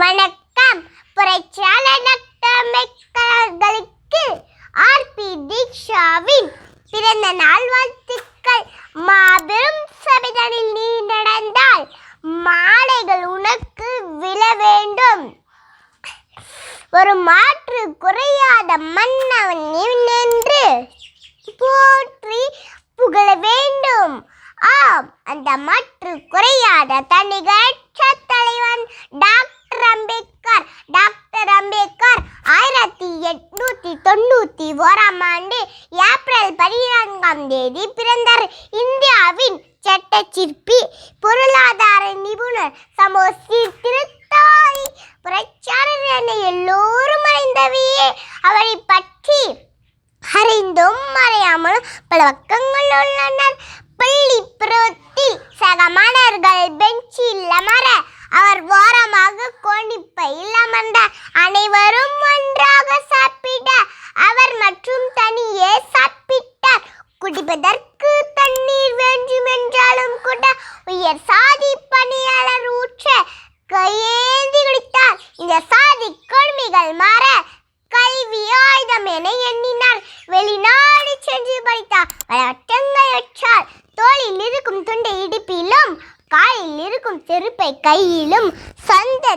வணக்கம். புரட்சியாளர் doctor RB தீக்ஷாவின் பிறந்த நாள் வாழ்த்துக்கள். மாபெரும் சபைதனில் நீ நடந்தால் மாலைகள் உனக்கு விழ வேண்டும். ஒரு மாற்று குறையாத மன்னவன் நின்று போற்றி புகழ வேண்டும். ஆம் அந்த மாற்று குறையாத தனிகற்ற தலைவன் டாக்டர் அம்பேத்கர் டாக்டர் அம்பேத்கர் ஆயிரத்தி எட்நூத்தி ஓராம் ஆண்டு ஏப்ரல் பதினான்காம் தேதி பிறந்தார். இந்தியாவின் சட்ட சிற்பி பொருளாதார நிபுணர் சமோசி திருத்தாய். புரட்சியாளர் என எல்லோரும் அறிந்தவையே. அவரை பற்றி அறிந்தும் அறியாமலும் பல பக்கங்கள் உள்ளனர். மற்றும் தனியே சாப்பிட்டார். குடிப்பதற்கு தண்ணீர் வேண்டும் என்றாலும் கூட உயர் சாதி பணியாளர் ஊற்ற கையேந்தி குடித்தார். இந்த சாதி கொடுமைகள் மாற கல்வி ஆயுதம் என எண்ணினார். வெளிநாடு சென்று படித்தார். பல வட்டங்கள் வச்சார் தோளில் இருக்கும் துண்டை இடுப்பிலும் காலில் இருக்கும் செருப்பை கையிலும் சொந்த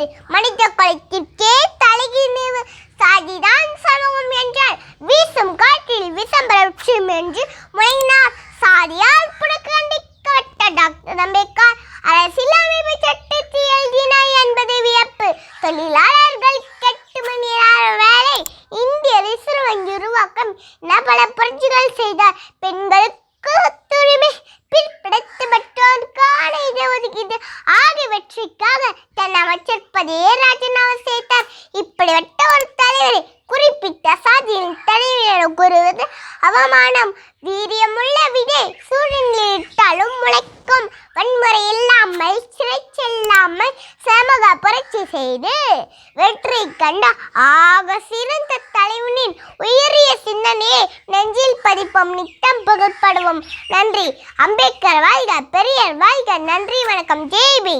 நடப்பது மனித குலத்திற்கே தலைகிணிவு சாதிதான் சமூகம் என்றால் வீசும் காற்றில் விசம்பரம் என்று முனைந்தார் சாதியால் புறக்கணிக்கப்பட்ட டாக்டர் அம்பேத்கர் அரசியலமைப்பு சட்டத்தை எழுதினார் என்பது வியப்பு. தொழிலாளர்கள் எட்டு மணி நேர வேலை இந்திய ரிசர்வ் வங்கி உருவாக்கம் என பல புரட்சிகள் செய்தார் பெண்களுக்கு ஒத்துரிமை பிற்படுத்தப்பட்டோருக்கான இடஒதுக்கீடு ஆகியவற்றிற்காக தன் அமைச்சர் பதவியை ராஜினாமா செய்தார். இப்படிப்பட்ட ஒரு தலைவரை குறிப்பிட்ட சாதியின் தலைவர் கூறுவது அவமானம். வீரியமுள்ள விதை சூழ்நிலையிட்டாலும் முளைக்கும். வன்முறை இல்லாமல் சிறை செல்லாமல் சமூக புரட்சி செய்து வெற்றி கண்ட ஆக சிறந்த தலைவனின் உயரிய சிந்தனையை நெஞ்சில் பதிப்போம். நித்தம் புகழ்படுவோம். நன்றி. அம்பேத்கர் வாழ்க பெரியார் வாழ்க. நன்றி வணக்கம். ஜெய்பி